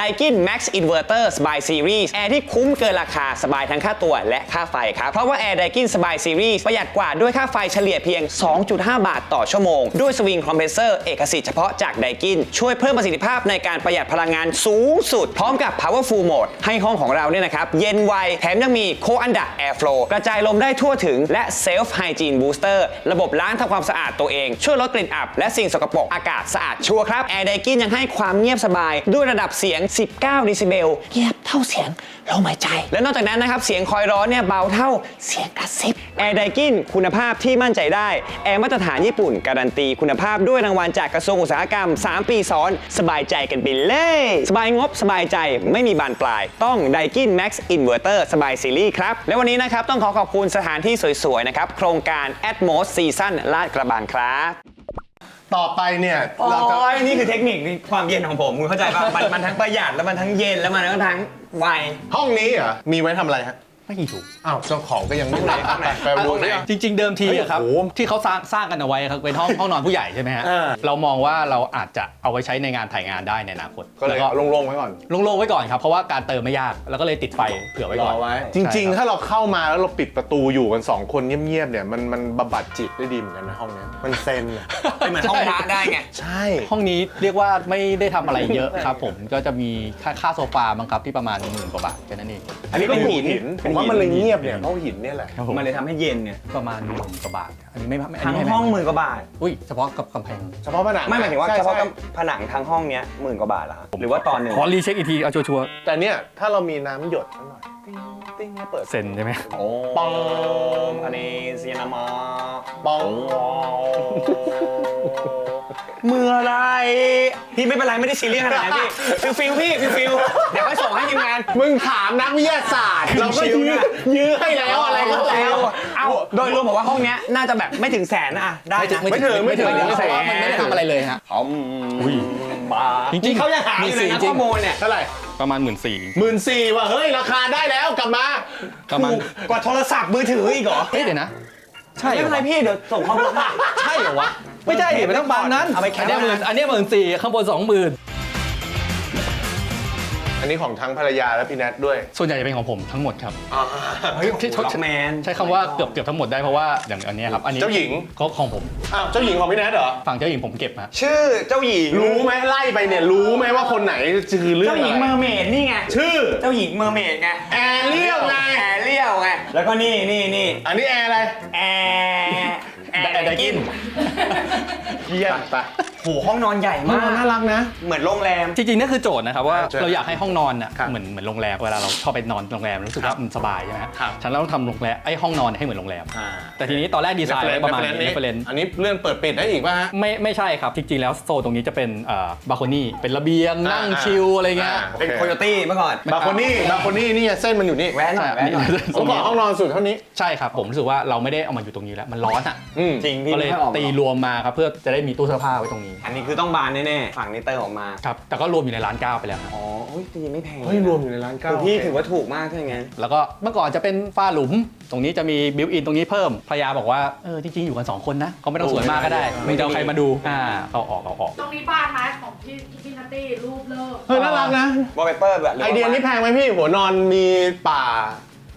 d a i k i n Max Inverter สบาย Series แอร์ที่คุ้มเกินราคาสบายทั้งค่าตัวและค่าไฟครับ เพราะว่า Air d a i k i n สบาย Series ประหยัดกว่าด้วยค่าไฟเฉลี่ยเพียง 2.5 บาทต่อชั่วโมง ด้วยสวิงคอมเพรสเซอร์เอกสิทธิ์เฉพาะจาก d a i k i n ช่วยเพิ่มประสิทธิภาพในการประหยัดพลังงานสูงสุด พร้อมกับ Powerful Mode ให้ห้องของเราเนี่ยนะครับเย็นไวแถมยังมี c o a n d a Airflow กระจายลมได้ทั่วถึงและ Self Hygiene Booster ระบบล้างทำความสะอาดตัวเอง ช่วยลดกลิ่นอับ และสิ่งสกปรกอากาศสะอาดชัวร์ครับ Air d a i k i n ยังให้ความเงียบสบายด้วยระดับเสียง 19 ดิซิเบลเงียบเท่าเสียงลมหายใจ และนอกจากนั้นนะครับ เสียงคอยร้อนเนี่ยเบาเท่าเสียงกระซิบ Air d a i k i n คุณภาพที่มั่นใจได้ แอร์มาตรฐานญี่ปุ่น การันตีคุณภาพด้วยรางวัลจากกระทรวงอุตสาหกรรม 3 ปีซ้อน สบายใจกันไปเลย สบายงบสบายใจไม่มีบานปลาย ต้อง d a i k i n Max Inverter สบายซีรีส์ครับ และวันนี้นะครับต้องขอขอบคุณสถานที่สวยๆนะครับโครงการ Atmos Season ลาดกระบังครับ ต่อไปเนี่ยโอ้เราจะยนี่คือเทคนิคความเย็นของผมคุณเข้าใจป่ะมันมันทั้งประหยัดแล้วมันทั้งเย็นแล้วมันก็ทั้งไวห้องนี้เหรอมีไว้ทำอะไรฮะ ไม่ถูกอ้าวเจ้าของก็ยังไม่รู้ไปไปดูดิจริง ๆ เดิมทีอะครับโอ้โหที่เขาสร้างสร้างกันเอาไว้ครับเป็นห้องห้องนอนผู้ใหญ่ใช่ไหมฮะเออเรามองว่าเราอาจจะเอาไว้ใช้ในงานถ่ายงานได้ในอนาคตก็เลยแล้วเอาโล่งๆไว้ก่อน โล่งๆไว้ก่อนครับเพราะว่าการเติมไม่ยากแล้วก็เลยติดไฟเผื่อไว้ก่อน จริง ๆ ถ้าเราเข้ามาแล้วเราปิดประตูอยู่กัน 2 คนเงียบๆเนี่ยมันมันบำบัดจิตได้ดีเหมือนกันนะห้องเนี้ยมันเซนอะเป็นเหมือนห้องพระได้ไง ใช่ ห้องนี้เรียกว่าไม่ได้ทำอะไรเยอะครับ ผมก็จะมีค่าค่าโซฟาบังครับที่ประมาณหมื่นกว่าบาทแค่นั้นเองอันนี้ก็หินหินผมว่ามันเลยเงียบเนี่ยเพราะหินเนี่ยแหละครับผมมันเลยทำให้เย็นไงประมาณหมื่นกว่าบาทอันนี้ไม่ไม่ทั้งไม่แพห้องหมื่นกว่าบาท อุ้ยเฉพาะกับกำแพง เฉพาะผนังไม่หมายถึงว่าใช่เฉพาะใช่กับผนังทั้งห้องเนี้ยหมื่นกว่าบาทเหรอครับหรือว่าตอนหนึ่งขอรีเช็คอีกทีเอาชัวร์แต่เนี่ยถ้าเรามีน้ำหยดสักหน่อยติ้งติ้งแล้วเปิด ๆเซ็นใช่ไหม โอ้ปอง อันนี้เซียนามาปอง เมื่อไรพี่ไม่เป็นไรไม่ได้ซีเรียสขนาดนั้นพี่ ฟิลฟิลพี่ฟิลฟิลเดี๋ยวก็ส่งให้ทีมงาน มึงถามนักวิทยาศาสตร์ เราก็ยื้อยื้อให้แล้วอะไรก็แล้วเอาโดยรวมบอกว่าห้องเนี้ยน่าจะแบบไม่ถึงแสนอะได้นะไม่ถึงไม่ถึงเพราะว่ามันไม่ได้ทำอะไรเลยฮะอืมบาจริงๆเขายังหาอยู่เลยมีนะจริข้งอมูลเนี่ยเท่าไหร่ประมาณหมื่นสี่หมื่นสี่ว่ะเฮ้ยราคาได้แล้วกลับมาประมาณกว่าโทรศัพท์มือถืออีกเหรอเฮ้ยเดี๋ยวนะใช่ไม่เหรเป็นไรอพี่เดี๋ยวส่งข้อมูลให้ใช่เหรอวะ ไม่ใช่ดิไม่ต้องปานนั้นเอาไปแคปอันเนี้ยหมื่นอันเนี้ยหมื่นสี่ข้างบนสองหมื่นอันนี้ของทั้งภรรยาและพี่แนทด้วยส่วนใหญ่จะเป็นของผมทั้งหมดครับเฮ้ยที่ล็อกแมน ใช้คำว่าเกือบเกือบทั้งหมดได้เพราะว่าอย่างอันเนี้ยครับ อันนี้เจ้าหญิง ก็ของผมอ้าวเจ้าหญิงของพี่แนทเหรอ ฝั่งเจ้าหญิงผมเก็บมาชื่อเจ้าหญิงรู้ไหมไล่ไปเนี่ยรู้ไหมว่าคนไหนคือเรื่องเจ้าอะหญิงเมไรอร์เมดนี่ไง ชื่อเจ้าหญิงเมอร์เมดไง แอเรียลไงแอเรียลไง แล้วก็นี่นี่นี่อันนี้แอร์อะไร แอร์ แอร์แอร์ไดกินเยี่ยมไปโหห้องนอนใหญ่มามากน่ารักนะ เหมือนโรงแรม จริงๆนั่นคือโจทย์นะครับว่าใช่เราอยากให้ห้องนอนน่ะครับเหมือนเหมือนโรงแรมเวลาเราเข้าไปนอนโรงแรมรู้สึกว่ามันสบายใช่ไหมฮะครับฉันเราต้องทำโรงแรมไอ้ห้องนอนให้เหมือนโรงแรมอ่าแต่ทีนี้ตอนแรกดีไซน์ไว้ประมาณนี้ reference อันนี้เลื่อนเปิดปิดได้อีกป่ะฮะไม่ไม่ใช่ครับจริงๆแล้วโซนตรงนี้จะเป็นบาร์โคนี่เป็นระเบียงนั่งอ่าชิลอะไรเงี้ยอ่าเป็นโคโยตี้เมื่อก่อนบาโคนี่บาโคนี่นี่เส้นมันอยู่นี่แวะหน่อยแวะหน่อยเมื่อก่อนห้องนอนสุดเท่านี้ใช่ครับผมรู้สึกว่าเราไม่ได้เอามาอยู่ตรงนี้แล้วมันร้อนอะอืมจริงพี่ก็เลยไม่ค่อยออกหรอตีรวมมาครับเพื่อจะได้มีตู้เสื้อผ้าไว้ตรงนี้อันนี้คือต้องบานแน่ๆฝั่งนี้เติมออกมา ครับแต่ก็รวมอยู่ในร้านเก้าไปแล้วครับอ๋อโอ้ยตีไม่แพงเฮ้ยรวมอยู่ในร้านเก้าคือพี่ถือว่าถูกมากถ้าอย่างงั้น แล้วก็เมื่อก่อนจะเป็นฝ้าหลุม ตรงนี้จะมีบิวอินตรงนี้เพิ่มภรรยาบอกว่าเออจริงๆอยู่กัน2คนนะเขาไม่ต้องสวยมากก็ได้มึงจะเอาใครมาดูอ่าเอาออกเอาออก ตรงนี้บ้านไม้ของพี่พี่นัตตี้รูปเลิก เฮ้ยน่ารักนะ วอลเปเปอร์แบบไอเดียนี้แพงไหมพี่หัวนอนมีป่า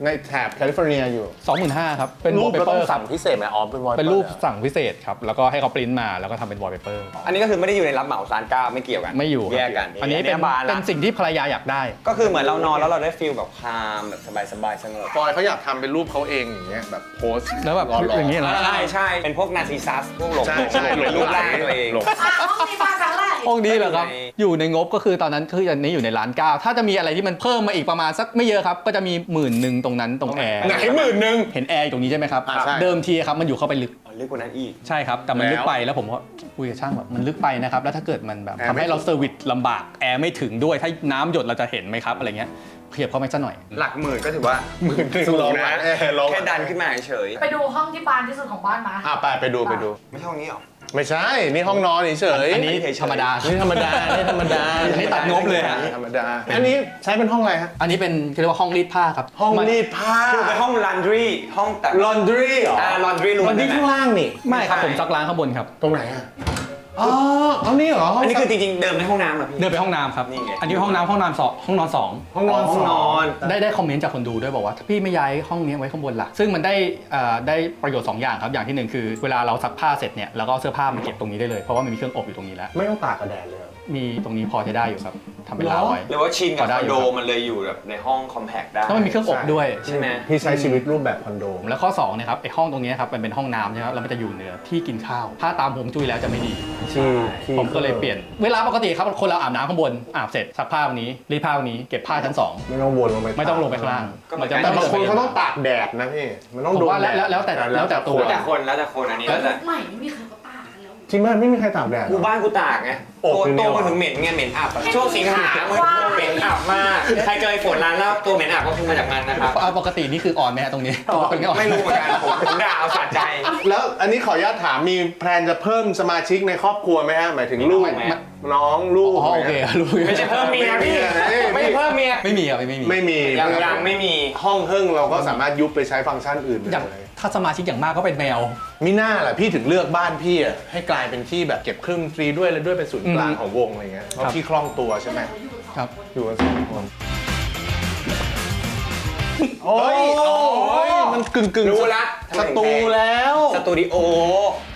ในแถบแคลิฟอร์เนียอยู่ 25,000ครับ เป็นรูวอปลเปเราเปต้อองร์สั่งพิเศษไหมอ๋อเป็นวอลเป็นรูปสั่งพิเศษครับ แล้วก็ให้เขาปริ้นมาแล้วก็ทำเป็นวอลเปเปอร์ อันนี้ก็คือไม่ได้อยู่ในรับเหมาซานเก้าไม่เกี่ยวกันไม่อยู่ครับแยกกันอันนี้เป็นบานเป็ละนสิ่งที่ภรรยาอยากได้ ก็คือเหมือนเรานอนแล้วเราได้ฟีลแบบคลามแบบสบายๆสงบฟอยเขาอยากทำเป็นรูปเขาเองอย่างเงี้ยแบบโพสแล้วแบบร้ๆอย่างนี้เหรอ ใช่ใช่เป็นพวกนาร์ซิซัสพวกหลงใช่หลงใช่หลงรูปร่างตัวเอง หลง อะห้องนี้บ้านเท่าไหร่ห้องนี้เหรอครับในอยู่ในงบก็คือตอนนั้นคืออันนี้อยู่ในร้านเก้าถ้าจะมีอะไรที่มันเพิ่มมาอีกประมาณสักไม่เยอะครับ ก็จะมีหมื่นหนึ่งตรงนั้นตรงแอร์ไหนหมื่นหนึ่งเห็นแอร์อยู่ตรงนี้ใช่ไหมครับ อ่าใช่ เดิมทีครับมันอยู่เข้าไปลึก อ๋อลึกกว่านั้นอีก ใช่ครับ แต่มันแล้วลึกไปแล้วผมก็คุยกับช่างแบบมันลึกไปนะครับ แล้วถ้าเกิดมันแบบแอร์ทำไม่ ให้เราถึงเซอร์วิสลำบากแอร์ไม่ถึงด้วย ถ้าน้ำหยดเราจะเห็นไหมครับอะไรเงี้ยขยับเข้าไปสักหน่อย หลักหมื่นก็ถือว่าหมื่นหนึ่งลองนะเออลอง แค่ดันขึ้นมาเฉยไปดูห้องที่บานที่สุดของบ้านมา อะไปไปดูไปดูๆไม่ใช่ห้องนี้หรอ ไม่ใช่ นี่ห้องนอนเฉยๆอันนี้เฉยๆธรรมดา นี่ธรรมดา นี่ธรรมดาอันนี้ตัดงบเลยฮะ ธรรมดา อันนี้ใช้เป็นห้องอะไรฮะ อันนี้เป็นเรียกว่าห้องรีดผ้าครับ ห้องมันรีดผ้าคือเป็นห้อง laundry ห้องแต่ laundry เหรออ่า laundry room มันที่ข้างล่างนี่ ไม่ครับผมซักล้างข้างบนครับ ตรงไหนอะ อ๋อเอานี่เหรอห้งอันนี้คือจริงๆ เดิมในห้องน้ำเหรอพี่ เดินไปห้องน้ำครับ นี่ไง อันนี้ห้องน้ำห้องนอนสองห้องนอนสอง ห้องนอนห้องนอน ได้ได้คอมเมนต์จากคนดูด้วยบอกว่าถ้าพี่ไม่ย้ายห้องนี้ไว้ข้างบนล่ะซึ่งมันได้เอ่อได้ประโยชน์ 2 อย่างครับ อย่างที่หนึ่งคือเวลาเราซักผ้าเสร็จเนี่ยเราก็เอาเสื้อผ้ามาเก็บตรงนี้ได้เลย เพราะว่ามันมีเครื่องอบอยู่ตรงนี้แล้ว ไม่ต้องตากกระแดดเลยเหรอมีตรงนี้พอจะได้อยู่ครับทำเป็นราวไว้ หรือว่าชินกับพอได้คอนอยู่โดครับมันเลยอยู่แบบในห้องคอมแพคได้แล้วมันมีเครื่องอบด้วย ใช่ไหมพี่ใช้ชีวิตรูปแบบคอนโด แล้วข้อ2เนี่ยครับไอห้องตรงนี้ครับมันเป็นห้องน้ำใช่ไหมครับแล้วมันจะอยู่เหนือที่กินข้าว ถ้าตามฮวงจุ้ยแล้วจะไม่ดีที่ที่ผมก็เลยเปลี่ยน เวลาปกติครับคนเราอาบน้ำข้างบนอาบเสร็จซักผ้าวันนี้รีดผ้าวันนี้เก็บผ้าชั้นสองไม่ต้องวนลงไปไม่ต้องลงไปข้างล่างก็เหมือนจะแต่ไม่บางคนกิดเขาต้องตากแดดนะพี่มันต้องผมโดนว่าแดดแล้วแล้วแต่แล้วแต่ตัวแล้วแต่คนแล้วแต่คนอันนี้แล้วแต่ใหม่ไม่มีใครเขาตากกันแล้วจริงไหมไม่มีใครตากแดดเหรกูอบ้านกูตากไง โอ้ตัวคือเนี่ตัยวมันถึงเหม็นไงเหม็นอับอะช่วงสิงหามันเหม็นอับมากใครเจอฝนร้านแล้วตัวเหม็นอับก็คือมาจากมันนะครับอ่าปกตินี่คืออ่อนไหมฮะตรงนี้ตรงนี้อ่อนไม่รู้เหมือนกันผมผมด่าเอาสะใจ แล้วอันนี้ขออนุญาตถามมีแพลนจะเพิ่มสมาชิกในครอบครัวไหมฮะหมายถึงลูก ไม่ไม่ น้องลูกอ๋อโอเคไหมฮะรู้ไม่ใช่เพิ่มเมียพี่ไม่ไม่มีเพิ่มเมียไม่มีอะไม่มีไม่มียังยังไม่มี ห้องเฮิ่งเราก็สามารถยุบไปใช้ฟังก์ชันอื่นอย่างเลยถ้าสมาชิกอย่างมากก็เป็นแมว มิน่าแหละพี่ถึงเลือกบ้านพี่อะให้กลายเป็นที่แบบเก็บเครื่องดนตรีด้วยและด้วยเป็นศูนย์กลางอืมของวงอะไรเงี้ยเพราะครับพี่คล่องตัวใช่ไหมครับอยู่กันสองคนโอ้ยโอ้ยมันกึ่งกึ่งรู้ละสตูแล้ว สตูดิโอ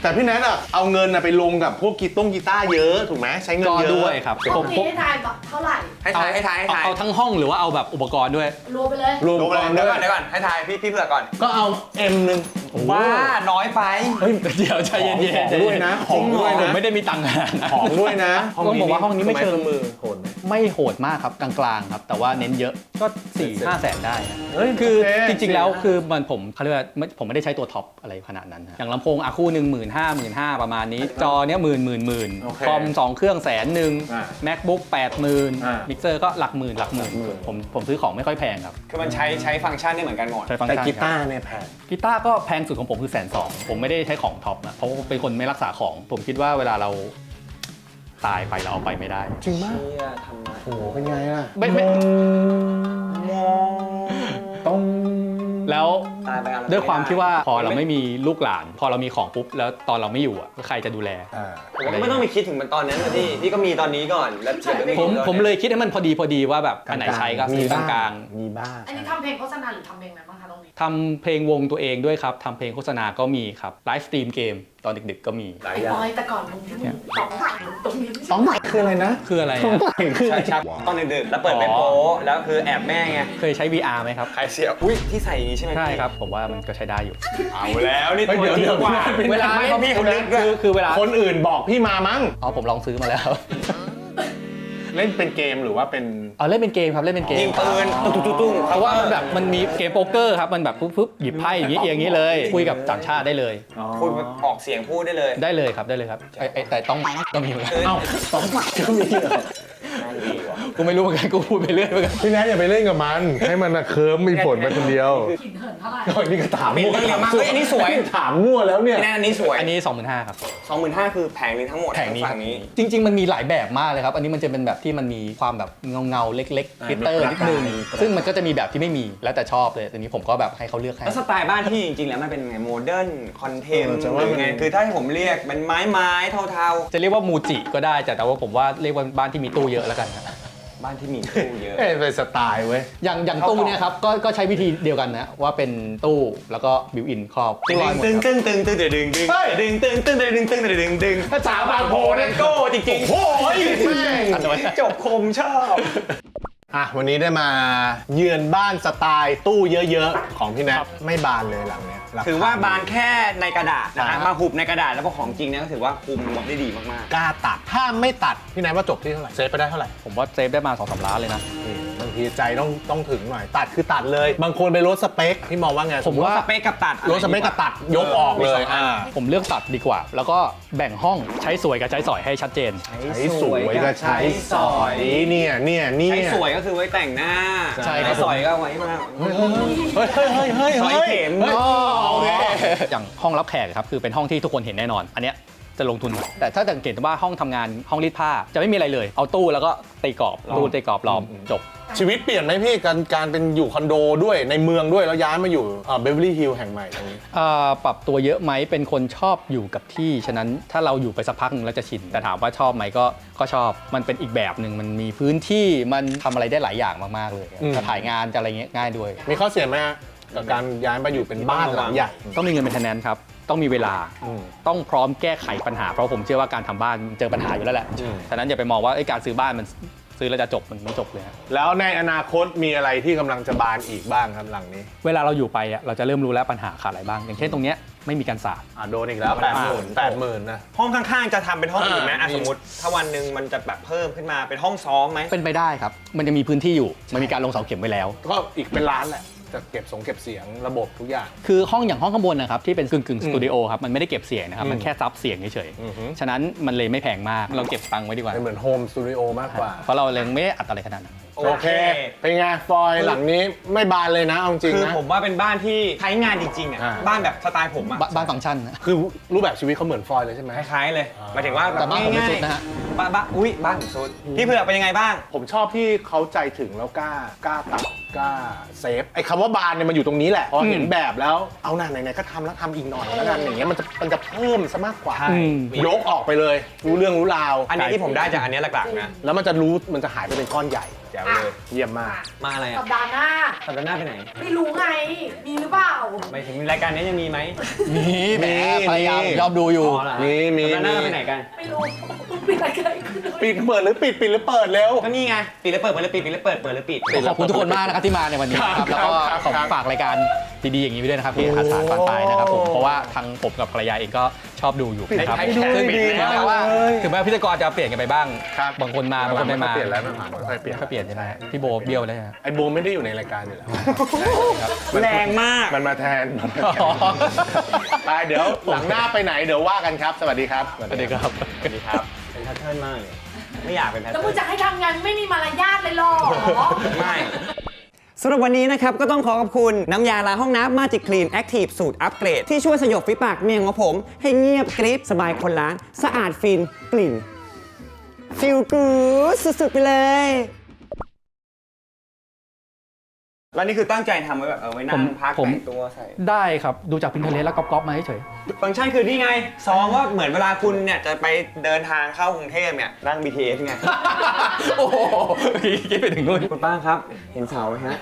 แต่พี่แนทอะเอาเงินอะไปลงกับพวกกีต้งกีตาร์เยอะถูกไหมใช้เงินก็เยอะด้วยครับห้ผองมนี้ผมให้ทายแบบเท่าไหร่ให้ทายให้ทายให้เอาทายเอาทั้งห้องหรือว่าเอาแบบอุปกรณ์ด้วยรวมไปเลยรวมดูกัก่อนนเดี๋ด้ยววก่อนยเดี๋ยวก่อนให้ทายพี่พี่เผื่อก่อน ก็เอาเอ็มหนึ่งว้าน้อยไปเฮ้ยเดี๋ยวใจเย็นของๆด้วยนะของด้วยผมนะไม่ได้มีตังค์ขนาดนั้นของด้วยนะต้องบอกว่าห้องนี้ไม่เชิงสมือโหดไหมไม่โหดมากครับกลางๆครับ แต่ว่าเน้นเยอะก็4ี่ห้าแสนได้นะเฮ้ยคือโอเคจริงๆแล้วคือมันผมเขาเรียกว่าไม่ผมไม่ได้ใช้ตัวท็อปอะไรขนาดนั้นฮะอย่างลำโพงอาคู่หนึ่งหมื่นห้าหมื่นห้าประมาณนี้ จอเนี้ยหมื่นหมื่นหมื่นโอเคคอมสองเครื่องแสนหนึ่ง อ่า macbook แปดหมื่นอ่ามิกเซอร์ก็หลักหมื่นหลักหมื่น ผมผมซื้อของไม่ค่อยแพงครับคือมันใช้ใช้ฟังก์ชันได้เหมือนกันหมด ใช้ฟังก์แต่ชันกีครับตาร์เนี่ยแพง กีตาร์ก็แพงสุดของผมคือแสนสองผมไม่ได้ใช้ของท็อปนะเพราะว่าเป็นคนไม่รักษาของ ผมคิดว่าเวลาเราตายไปเราเอาไปไม่ได้ จริงมากเชี่ยทำไมโอ้โหเป็นไงล่ะ ไม่ไม่ ต้องแล้วตายไปกันด้วยความที่ว่าพอเราไม่มีลูกหลาน พอเรามีของปุ๊บแล้วตอนเราไม่อยู่อะใครจะดูแล อ่า ผมก็ไม่ต้องไปคิดถึงมันตอนนั้นนะพี่พี่ก็มีตอนนี้ก่อนแล้วเดี๋ยวไม่ผมตอนนี้ผมเลยคิดให้มันพอดีพอดีว่าแบบอันไหนใช้ก็ซื้อกลางมีบ้าง อันนี้ทำเพลงโฆษณาหรือทำเพลงอะไรบ้างคะตรงนี้ๆทำเพลงวงตัวเองด้วยครับ ทำเพลงโฆษณาก็มีครับ ไลฟ์สตรีมเกมต อนดึกๆก็มี หลายไอ้อย่าง บอยแต่ก่อนมึงที่มึงตอบตรงนี้สองใหม่คืออะไรนะคืออะไรสองอะใหม่คือใช่ครับตอนดึกๆแล้วเปิดเป็นอ๋อโป๊แล้วคือแอบแม่ไงเคยใช้ VR ไหมครับใครเสียอุ้ยที่ใส่อย่างนี้ใช่ไหมพี่ใช่ครับ ผมว่ามันก็ใช้ได้อยู่ เอาแล้วนี่เฮ้ยตัวเดี๋ยวจริเดี๋ยวงกว่าเวลาไม่เพราะพี่เขาลึกด้วยคือคือเวลาคนอื่นบอกพี่มามั้งอ๋อผมลองซื้อมาแล้ว เล่นเป็นเกมหรือว่าเป็น เอาเล่นเป็นเกมครับเล่นเป็นเกมยิงปืนตุ้งตุ้งตุ้งเพราะว่ามันแบบมันมีเกมโป๊กเกอร์ครับมันแบบปุ๊บปุ๊บหยิบไพ่อย่างนี้เอียงอย่างนี้เลย คุยกับต่างชาติได้เลยพูดออกเสียงพูดได้เลย ได้เลยครับได้เลยครับไอ้ไอ้แต่ต้องต้องมีเหมือนกันเอ้าสองใหม่ก็มีเหรอ น่าดีว่ะกูไม่รู้เหมือนกันกูพูดไปเรื่อยเหมือนกันพี่แนทอย่าไปเล่นกับมัน ให้มันน่ะเคิร์มมีผลไปคนเดียวขินเหินเท่าไหร่ก่อนนี่ก็ถามเปลี่ยนเรื่องเร็วมากเฮ้ยอันนี้สวย ถามมั่วแล้วเนี่ย แน่อันนี้สวยอันนี้ 25,000ครับสองหมื่นห้าคือแผงนี้ทั้งหมดแผงนี้ฝั่งนี้ จริง ๆ มันมีหลายแบบมากเลยครับ อันนี้มันจะเป็นแบบที่มันมีความแบบเงาเงาๆเล็กๆกลิตเตอร์นิดนึงซึ่งมันก็จะมีแบบที่ไม่มีแล้วแต่ชอบเลยอันนี้ผมก็แบบให้เขาเลือกให้ แล้วสไตล์บ้านที่จริงๆ แล้วมันเป็นไงโมเดิร์นคอนเทมเออจะว่าหรือไงมัน คือถ้าให้ผมเรียกเป็นไม้ไม้เทาจะเรียกว่ามูจิก็ได้แต่แต่ว่าผมว่าเรียกว่าบ้านที่มีตู้เยอะแล้วกันครับๆบ้านที่มีตู้เยอะ เอ้ยเป็นสไตล์เว้ย อย่างอย่างตู้เนี่ยครับก็ก็ใช้วิธีเดียวกันนะว่าเป็นตู้แล้วก็บิวอินครอบตึงร้อยหมดตึงครับตึงตึงตึงตึงตึงตึงเฮ้ยตึงตึงตึงตึงตึงตึงตึงตึงภาษาบางโพนั่นโก้จริงๆโอ้ยแม่งอันนั้นจบคมชอบ อะวันนี้ได้มาเยือนบ้านสไตล์ตู้เยอะๆ ของพี่แนทไม่บานเลยหลังเนี้ยรคถือว่าบานแค่ในกระดาษนะอ่าฮะมาหุบในกระดาษแล้วพอของจริงเนี่ยก็ถือว่าคุมงบได้ดีมากกล้าตัดถ้าไม่ตัดพี่แนทว่าจบที่เท่าไหร่เซฟไปได้เท่าไหร่ผมว่าเซฟได้มาสองสามล้านเลยนะนี่บาง ทีใจต้องต้องถึงหน่อย ตัดคือตัดเลย บางคนไปลดสเปคพี่มองว่าไงผมๆว่า สเปคกับตัดลดสเปคกับตัดยกออกเลยอ่าผมเลือกตัดดีกว่า แล้วก็แบ่งห้องใช้สวยกับใช้สอยให้ชัดเจน ใช้สวยก็ใช้สอยเนี่ยเนี่ยเนี่ใช้ยสวยก็คือไว้แต่งหน้าใช่ครับ สอยก็เอาไว้มาเฮ้ยเฮ้ยเฮ้ยเฮ้ยเฮ้ยสอยเข็มฮ้ยโอเคอย่างห้องรับแขกครับคือเป็นห้องที่ทุกคนเห็นแน่นอน อันเนี้ย จะลงทุนหน่อยแต่ถ้าสังเกตว่าห้องทำงานห้องรีดผ้าจะไม่มีอะไรเลย เอาตู้แล้วก็ตีกรอบตู้ตีกรอบล้อมจบ ชีวิตเปลี่ยนไหมพี่การการเป็นอยู่คอนโดด้วยในเมืองด้วยแล้วย้ายมาอยู่เบเวอร์ลี่ฮิลแห่งใหม่ตรงนี้ เอ่อปรับตัวเยอะไหมเป็นคนชอบอยู่กับที่ ฉะนั้นถ้าเราอยู่ไปสักพักหนึงแล้วจะชิน แต่ถามว่าชอบไหมก็ก็ชอบ มันเป็นอีกแบบหนึ่งมันมีพื้นที่มันทำอะไรได้หลายอย่างมาก ๆ เลยอืม จะถ่ายงานจะอะไรเงี้ยง่ายด้วย มีข้อเสียไหมฮะกับการย้ายมาอยู่เป็นบ้านหลังใหญ่ ต้องมีเงินเป็นแทนนครับ ต้องมีเวลาอืมต้องพร้อมแก้ไขปัญหา เพราะผมเชื่อว่าการทำบ้านเจอปัญหาอยู่แล้วแหละอืมฉะนั้นอย่าไปมองว่าเอ้ยการซื้อบ้านมันซื้อแล้วจะจบมันไม่จบเลยฮะแล้วในอนาคตมีอะไรที่กำลังจะบานอีกบ้างครับหลังนี้ เวลาเราอยู่ไปอะเราจะเริ่มรู้แล้วปัญหาขาดอะไรบ้าง อย่างเช่นตรงเนี้ยไม่มีการสาดอะโดนอีกแล้วแปดหมื่นแปดหมื่นนะห้องข้างๆจะทำเป็นห้องอื่นไหมอะอ่าสมมติถ้าวันหนึ่งมันจะแบบเพิ่มขึ้นมาเป็นห้องซ้อมไหมเป็นไปได้ครับ มันจะมีพื้นที่อยู่มันมีการลงเสาเข็มไว้แล้ว ก็อีกเป็นล้านแหละ จะเก็บสงเก็บเสียงระบบทุกอย่าง คือห้องอย่างห้องข้างบนนะครับที่เป็นกึ่งกึ่งอืสมตูดิโอครับมันไม่ได้เก็บเสียงนะครับอืมมันแค่ซับเสียงเฉยอือฮึ ๆฉะนั้นมันเลยไม่แพงมากเราเก็บตังค์ไว้ดีกว่าเป็นเหมือนโฮมสตูดิโอมากกว่า เพราะเราเลยไม่ได้อัดอะไรขนาดนั้น โอเค เป็นไงฟอยหลังนี้ไม่บานเลยนะเอาจริงคือนะ ผมว่าเป็นบ้านที่ใช้งานจริงๆอะอ่า บ้านแบบสไตล์ผมอะบบ้านฟังก์ชันนะ คือรูปแบบชีวิตเขาเหมือนฟอยเลยใช่ไหม คล้ายๆเลยหมายถึงว่าแต่บ้านผมไม่ง่ายสุดนะฮะๆบ้านบ้านอุ้ยบ้านผมสุดพี่เผือกเป็นยังไงบ้าง ผมชอบที่เขาใจถึงแล้วกล้ากล้าตัดกล้าเซฟไอ้คำว่าบานเนี่ยมันอยู่ตรงนี้แหละพอเห็นแบบแล้วเอาหน้าไหนๆก็ทำแล้วทำอีกหน่อยแล้วกันอย่างเงี้ยมันจะมันจะเพิ่มซะมากกว่าใช่อืมยกออกไปเลย รู้เรื่องรู้ราวอันนี้ที่ผมได้จากอันนี้หลักๆนะ แล้วมันจะรู้มันจะหายไปเป็นก้อนใหญ่ แจ๋วเลย เยี่ยมมาก มาอะไรสัอะปดาห์หน้า สัปดาห์หน้าไปไหน ไม่รู้ไง มีหรือเปล่า หมายถึงรายการนี้ยังมีไหมมีแหมมีพยายามยอมดูอยู่อ๋อเหรอมีมี สัปดาห์หน้ามีไปไหนกัน ไม่รู้มีอะไรเกิดขึ้นปิดเปิดหรือปิดปิดหรือเปิดเร็ว ก็นี่ไง ปิดแล้วเปิดเปิดแล้วปิดปิดแล้วเปิดเปิดแล้วปิด ขอบคุณทุกคนมากนะครับที่มาในวันนี้นะครับแล้วก็ครับขอครับฝากรายการดีๆอย่างนี้ไว้ด้วยนะครับที่อาสาปานปลายนะครับผมเพราะว่าทางผมกับภรรยาเองก็ชอบดูอยู่นะครับให้ให้ซึ่งให้ถึงให้แม้ว่าเลยถึงแม้ว่าพิธีกรจะเปลี่ยนกันไปบ้างครับบางคนมาบางคนไม่มาเปลี่ยนแล้วไม่มาค่อยเปลี่ยน ก็เปลี่ยนใช่ไหมพี่โบเบี้ยวเลยฮะ ไอ้โบไม่ได้อยู่ในรายการอยู่แล้วแรงมาก มันมาแทนอ๋อไปเดี๋ยวหลังหน้าไปไหนเดี๋ยวว่ากันครับ สวัสดีครับ สวัสดีครับ สวัสดีครับ เป็นแพทเทิร์นมากเลยไม่อยากเป็นแพทแล้วเทิมึร์งนจะให้ทำงานไม่มีมารยาทเลยเหรอ ไม่ สำหรับวันนี้นะครับ ก็ต้องขอขอบคุณ น้ำยาล้างห้องน้ำ Magic Clean Active สูตรอัปเกรด ที่ช่วยสยบฝีปากเมียงของผม ให้เงียบกริบสบายคนล้าง สะอาดฟินกลิ่นฟิลกูดสุดๆไปเลย แล้วนี่คือตั้งใจทำไว้แบบเอาไว้นั่ผงมพักผม แต่งตัวใส่ ได้ครับ ดูจากพินเทเลสแล้วก๊อปๆมาเฉยฟังก์ชันคือนี่ไงซองว่าเหมือนเวลาคุณเนี่ยจะไปเดินทางเข้ากรุงเทพเนี่ยนั่ง BTS ไงโอ้โหคิดไปถึงนู่นคุณป้าครับ เห็นเสาไหมฮะ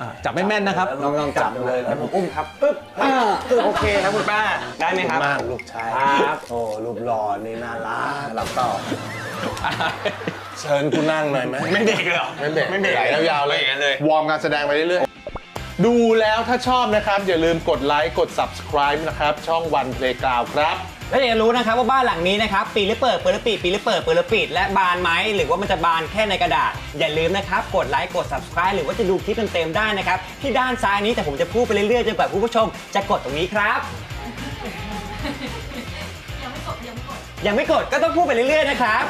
อะจับไม่แม่นนะครับ ลองลองจับดูเลยแล้วผมอุ้มครับปึ๊บอ่าโอเคครับคุณป้าได้ไหมครับ มากลูกชายครับ โอ้รูปหล่อนี่น่ารักรับต่อ เชิญกูนั่งหน่อยไหมไม่เด็กเลยเหรอไม่เบรกไม่เบรกไหลยาวๆเลยไม่อย่างนั้นเลย วอร์มการแสดงไปเรื่อยๆ ดูแล้วถ้าชอบนะครับ อย่าลืมกดไลค์กด subscribe นะครับ ช่องวัน Playground ครับ แล้วอยากจะรู้นะครับว่าบ้านหลังนี้นะครับปีหรือเปิดเปิดหรือปิดปีหรือเปิดเปิดหรือปิดและบานไหมหรือว่ามันจะบานแค่ในกระดาษ อย่าลืมนะครับกดไลค์กด subscribe หรือว่าจะดูคลิปเต็มๆได้นะครับที่ด้านซ้ายนี้แต่ผมจะพูดไปเรื่อยๆจนกว่าผู้ชม จะกดตรงนี้ครับ ยังไม่กดยังไม่กด ยังไม่กดก็ต้องพูดไปเรื่อยๆนะครับ